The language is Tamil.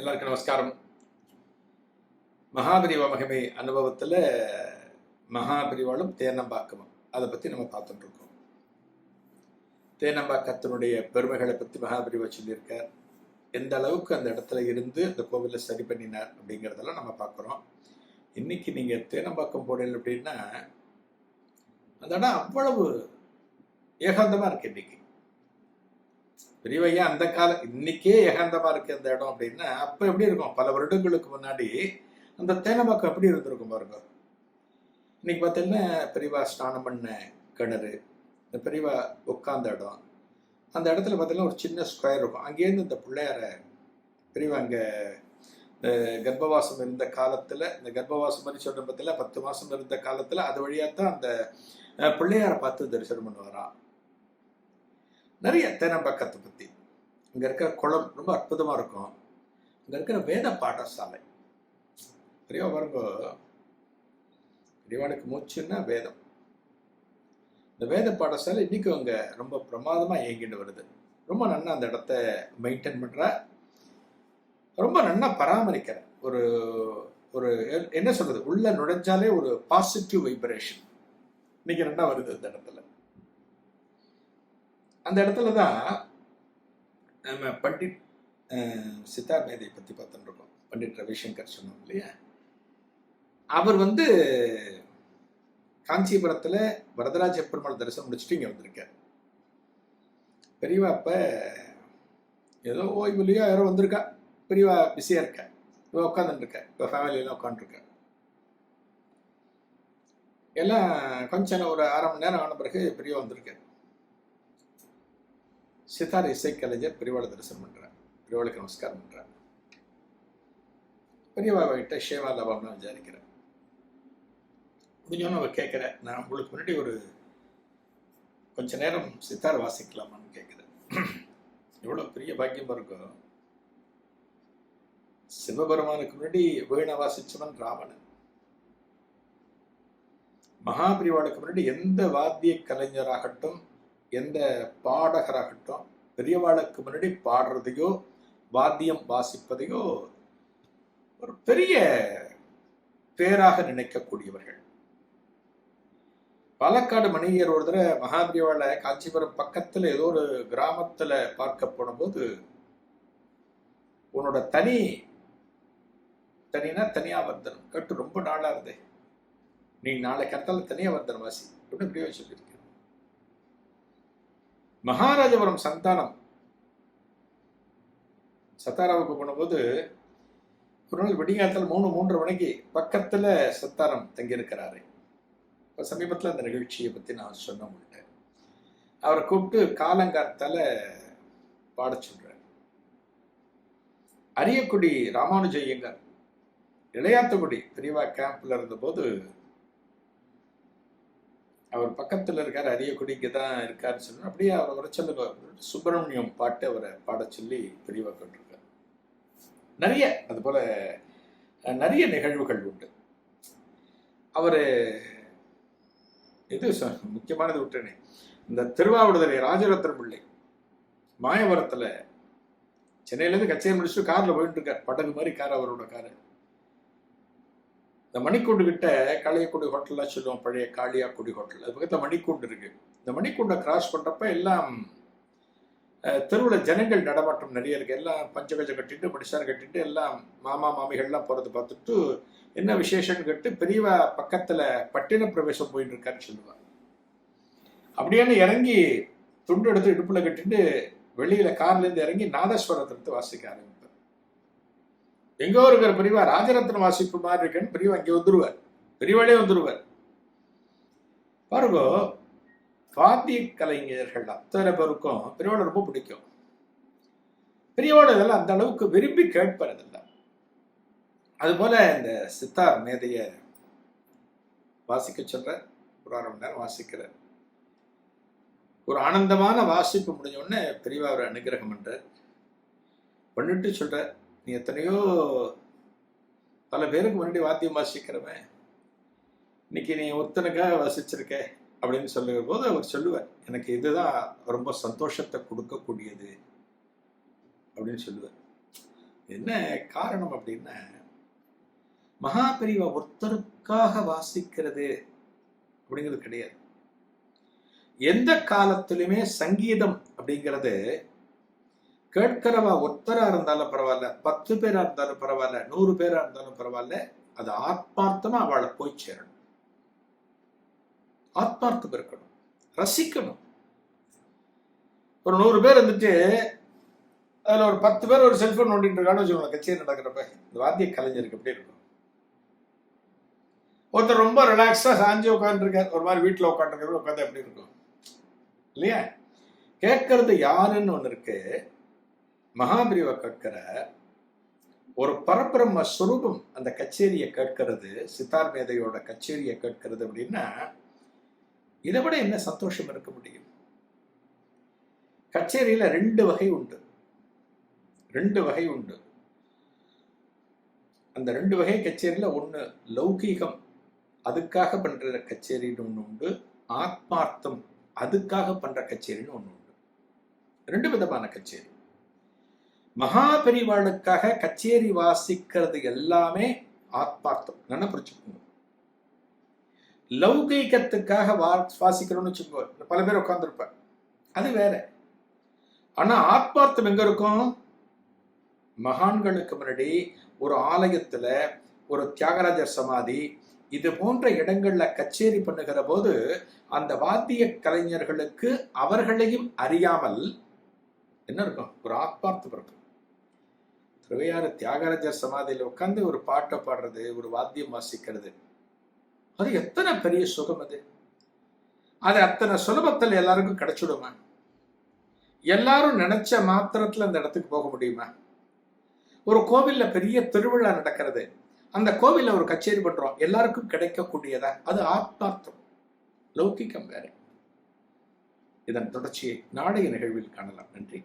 எல்லாருக்கும் நமஸ்காரம். மகாபரிவ மகிமை அனுபவத்தில் மகாபரிவாளும் தேனம்பாக்கமும் அதை பற்றி நம்ம பார்த்துட்டு இருக்கோம். தேனம்பாக்கத்தினுடைய பெருமைகளை பற்றி மகாபரிவா சொல்லியிருக்கார். எந்த அளவுக்கு அந்த இடத்துல இருந்து அந்த கோவிலை சரி பண்ணினார் அப்படிங்கிறதெல்லாம் நம்ம பார்க்குறோம். இன்னைக்கு நீங்கள் தேனம்பாக்கம் போனீங்க அப்படின்னா அந்த இடம் அவ்வளவு ஏகாந்தமாக இருக்கு இன்னைக்கு. பெரியவையா அந்த காலம் இன்னைக்கே ஏகாந்தமா இருக்கு அந்த இடம் அப்படின்னா அப்ப எப்படி இருக்கும்? பல வருடங்களுக்கு முன்னாடி அந்த தேனமாக்கம் எப்படி இருந்திருக்கும் பாருங்க. இன்னைக்கு பார்த்தீங்கன்னா பெரியவா ஸ்நானம் பண்ண கிணறு இந்த பெரியவா உட்கார்ந்த இடம். அந்த இடத்துல பார்த்தீங்கன்னா ஒரு சின்ன ஸ்கொயர் இருக்கும். அங்கேருந்து இந்த பிள்ளையார பெரியவா அங்கே கர்ப்பவாசம் இருந்த காலத்துல இந்த கர்ப்பவாசம் மாதிரி சொல்ற பத்தில பத்து மாசம் இருந்த காலத்துல அது வழியாத்தான் அந்த பிள்ளையாரை பார்த்து தரிசனம் பண்ணுவாராம். நிறைய தேனம்பாக்கத்தை பற்றி இங்கே இருக்கிற குளம் ரொம்ப அற்புதமாக இருக்கும். இங்கே இருக்கிற வேத பாடசாலை. பெரியவா பாருங்க. பெரியவாளுக்கு மூச்சுன்னா வேதம். இந்த வேத பாடசாலை இன்றைக்கும் அங்கே ரொம்ப பிரமாதமாக இயங்கிட்டு வருது. ரொம்ப நன்னா அந்த இடத்த மெயின்டைன் பண்ணுற ரொம்ப நன்னா பராமரிக்கிற ஒரு ஒரு என்ன சொல்றது? உள்ள நுழைஞ்சாலே ஒரு பாசிட்டிவ் வைப்ரேஷன் இன்னைக்கு ரெண்டா வருது அந்த இடத்துல. அந்த இடத்துல தான் நம்ம பண்டிட் சித்தார் மேதையை பற்றி பார்த்துட்டு பண்டிட் ரவிசங்கர் சொன்னோம் இல்லையா? அவர் வந்து காஞ்சிபுரத்தில் வரதராஜ பெருமாள் தரிசனம் முடிச்சுட்டு இங்கே வந்திருக்கார். பெரியவா அப்போ ஏதோ ஓய்வுலையோ யாரோ வந்திருக்கா? பெரியவா பிஸியாக இருக்க? இவ உட்காந்துட்டு இப்போ ஃபேமிலியெல்லாம் உட்காந்துருக்க எல்லாம் கொஞ்சம் ஒரு அரை மணி நேரம் ஆன பிறகு பெரியவா வந்திருக்கேன் சித்தார் இசை கலைஞர் தரிசனம் பண்ணுறார் பெரியவாளுக்கு நமஸ்காரம் பண்ணுறார் பெரியவா கிட்ட ஷேவா லபாம்னு விசாரிக்கிறேன் முடிஞ்சோன்னு அவர் கேட்குற நான் உங்களுக்கு முன்னாடி ஒரு கொஞ்ச நேரம் சித்தார் வாசிக்கலாமான்னு கேட்குறேன் எவ்வளோ பெரிய பாக்கியமா இருக்கும் சிவபெருமானுக்கு முன்னாடி வீணை வாசிச்சவன் ராவணன். மகாபிரிவாளுக்கு முன்னாடி எந்த வாத்திய கலைஞராகட்டும் எந்த பாடகராகட்டும் பெரியவாளுக்கு முன்னாடி பாடுறதையோ வாத்தியம் வாசிப்பதையோ ஒரு பெரிய பேராக நினைக்கக்கூடியவர்கள். பாலக்காடு மணியர் ஒரு தடவை மகாபிரிவாளை காஞ்சிபுரம் பக்கத்துல ஏதோ ஒரு கிராமத்துல பார்க்க போனபோது உன்னோட தனி தனினா தனியா வர்த்தனம் கட்டு ரொம்ப நாளாக இருந்தே நீ நாளை கத்தால தனியா வர்த்தனம் வாசி. அப்படின்னு இப்படியே சொல்லியிருக்கேன் மகாராஜபுரம் சந்தானம். சத்தாராவுக்கு போனபோது ஒரு நாள் விடிகாலத்தில் மூணு மூன்று மணிக்கு பக்கத்தில் சத்தாரம் தங்கியிருக்கிறாரு. இப்போ சமீபத்தில் அந்த நிகழ்ச்சியை பற்றி நான் சொன்ன உங்கள்கிட்ட அவரை கூப்பிட்டு காலங்காத்தால் பாட சொல்கிறார் அரியக்குடி ராமானுஜ ஐயங்கார் இளையாத்தகுடி பெரியவா கேம்பில் இருந்தபோது அவர் பக்கத்தில் இருக்கார் அரியக்குடி இங்கே தான் இருக்காருன்னு சொன்னால் அப்படியே அவரை வர சொல்லுங்க சுப்பிரமணியம் பாட்டு அவரை பாடச் சொல்லி பெரியவா கேட்டிருக்கார். நிறைய அதுபோல் நிறைய நிகழ்வுகள் உண்டு. அவர் இது முக்கியமானது விட்டுனே இந்த திருவாவடுதுறை ராஜரத்னம் பிள்ளை மாயவரத்தில் சென்னையிலேருந்து கச்சேரி முடிச்சுட்டு காரில் போயிட்டு இருக்கார். படகு மாதிரி கார் அவரோட காரு. இந்த மணிக்கூண்டு கிட்ட காளியக்குடி ஹோட்டல்லாம் சொல்லுவோம் பழைய காளியாக்குடி ஹோட்டல். அது பக்கத்தில் மணிக்கூண்டு இருக்கு. இந்த மணிக்கூண்டை கிராஸ் பண்ணுறப்ப எல்லாம் தெருவில் ஜனங்கள் நடமாட்டம் நிறைய இருக்கு. எல்லாம் பஞ்ச பஞ்சகஜம் கட்டிட்டு படிசார் கட்டிட்டு எல்லாம் மாமா மாமிகள்லாம் போறதை பார்த்துட்டு என்ன விசேஷம்னு கேட்டு பெரியவா பக்கத்துல பட்டின பிரவேசம் போயிட்டு இருக்காருன்னு சொல்லுவார். அப்படியான இறங்கி துண்டு எடுத்து இடுப்புல கட்டிட்டு வெளியில் கார்லேருந்து இறங்கி நாதஸ்வரத்தை எடுத்து வாசிக்க ஆரம்பிப்பார். எங்கோ இருக்கிற பெரியவா ராஜரத்ன வாசிப்பு மாதிரி இருக்குன்னு பெரியவா இங்கே வந்துருவார். பெரியவாளே வந்துருவார். பாருங்க வாத்திய கலைஞர்கள் அத்தனை பேருக்கும் பெரியவாளை ரொம்ப பிடிக்கும். பெரியவாளை இதெல்லாம் அந்த அளவுக்கு விரும்பி கேட்பறதில்லை அதுபோல இந்த சித்தார் மேதைய வாசிக்க சொல்ற ஒரு அரை மணி நேரம் வாசிக்கிறார். ஒரு ஆனந்தமான வாசிப்பு முடிஞ்ச உடனே பெரியவா ஒரு அனுகிரகம் பண்றார். பண்ணிட்டு சொல்ற நீ எத்தனையோ பல பேருக்கு முன்னாடி வாத்தியம் வாசிக்கிறவன். இன்னைக்கு நீ ஒருத்தனுக்காக வசிச்சிருக்க அப்படின்னு சொல்லுகிற போது அவர் சொல்லுவார் எனக்கு இதுதான் ரொம்ப சந்தோஷத்தை கொடுக்கக்கூடியது. அப்படின்னு சொல்லுவார். என்ன காரணம் அப்படின்னா மகாபெரிவா ஒருத்தருக்காக வாசிக்கிறது அப்படிங்கிறது கிடையாது. எந்த காலத்திலுமே சங்கீதம் அப்படிங்கிறது கேட்கிறவா ஒத்தரா இருந்தாலும் பரவாயில்ல பத்து பேரா இருந்தாலும் பரவாயில்ல நூறு பேரா இருந்தாலும் பரவாயில்ல அது ஆத்மார்த்தமா அவளை போய் சேரணும். ஆத்மார்த்தம் இருக்கணும் ரசிக்கணும். ஒரு நூறு பேர் இருந்துட்டு அதுல ஒரு பத்து பேர் ஒரு செல்போன் நோண்டிட்டு இருக்கான்னு வச்சுக்கோங்க கச்சேரி நடக்கிறப்ப. இந்த வாத்திய கலைஞருக்கு எப்படி இருக்கும்? ஒருத்தர் ரொம்ப ரிலாக்ஸா சாஞ்சு உட்காந்துருக்காரு ஒரு மாதிரி வீட்டுல உட்காந்துருக்காரு உட்காந்து எப்படி இருக்கும்? இல்லையா? கேட்கறது யாருன்னு ஒண்ணு இருக்கு. மகாபிரிவை கேட்கிற ஒரு பரபிரம்ம சுரூபம் அந்த கச்சேரியை கேட்கறது சித்தார் மேதையோட கச்சேரியை கேட்கறது அப்படின்னா இதை விட என்ன சந்தோஷம் இருக்க முடியும்? கச்சேரியில ரெண்டு வகை உண்டு. ரெண்டு வகை உண்டு. அந்த ரெண்டு வகை கச்சேரியில ஒன்று லௌகீகம் அதுக்காக பண்ற கச்சேரின்னு ஒண்ணு உண்டு. ஆத்மார்த்தம் அதுக்காக பண்ற கச்சேரின்னு ஒண்ணு உண்டு. ரெண்டு விதமான கச்சேரி. மகா பெரிவாளுக்காக கச்சேரி வாசிக்கிறது எல்லாமே ஆத்மார்த்தம். நல்லா புரிச்சுக்கோங்க லௌகீகத்துக்காக வா வாசிக்கிறோம்னு வச்சுக்கோ பல பேர் உட்காந்துருப்பார் அது வேற. ஆனா ஆத்மார்த்தம் எங்க இருக்கும்? மகான்களுக்கு முன்னாடி ஒரு ஆலயத்துல ஒரு தியாகராஜர் சமாதி இது போன்ற இடங்கள்ல கச்சேரி பண்ணுகிற போது அந்த வாத்திய கலைஞர்களுக்கு அவர்களையும் அறியாமல் என்ன இருக்கும்? ஒரு ஆத்மார்த்தம் இருக்கும். திருவையாறு தியாகராஜர் சமாதியில் உட்காந்து ஒரு பாட்டை பாடுறது ஒரு வாத்தியம் வாசிக்கிறது. அது எத்தனை பெரிய சுகம் அது. அது அத்தனை சுலபத்தில் எல்லாருக்கும் கிடைச்சிடுமா? எல்லாரும் நினைச்ச மாத்திரத்துல அந்த இடத்துக்கு போக முடியுமா? ஒரு கோவில்ல பெரிய திருவிழா நடக்கிறது. அந்த கோவில்ல ஒரு கச்சேரி பண்றோம். எல்லாருக்கும் கிடைக்கக்கூடியதா? அது ஆத்மார்த்தம். லௌகிக்கம் வேற. இதன் தொடர்ச்சியை நாளைய நிகழ்வில் காணலாம். நன்றி.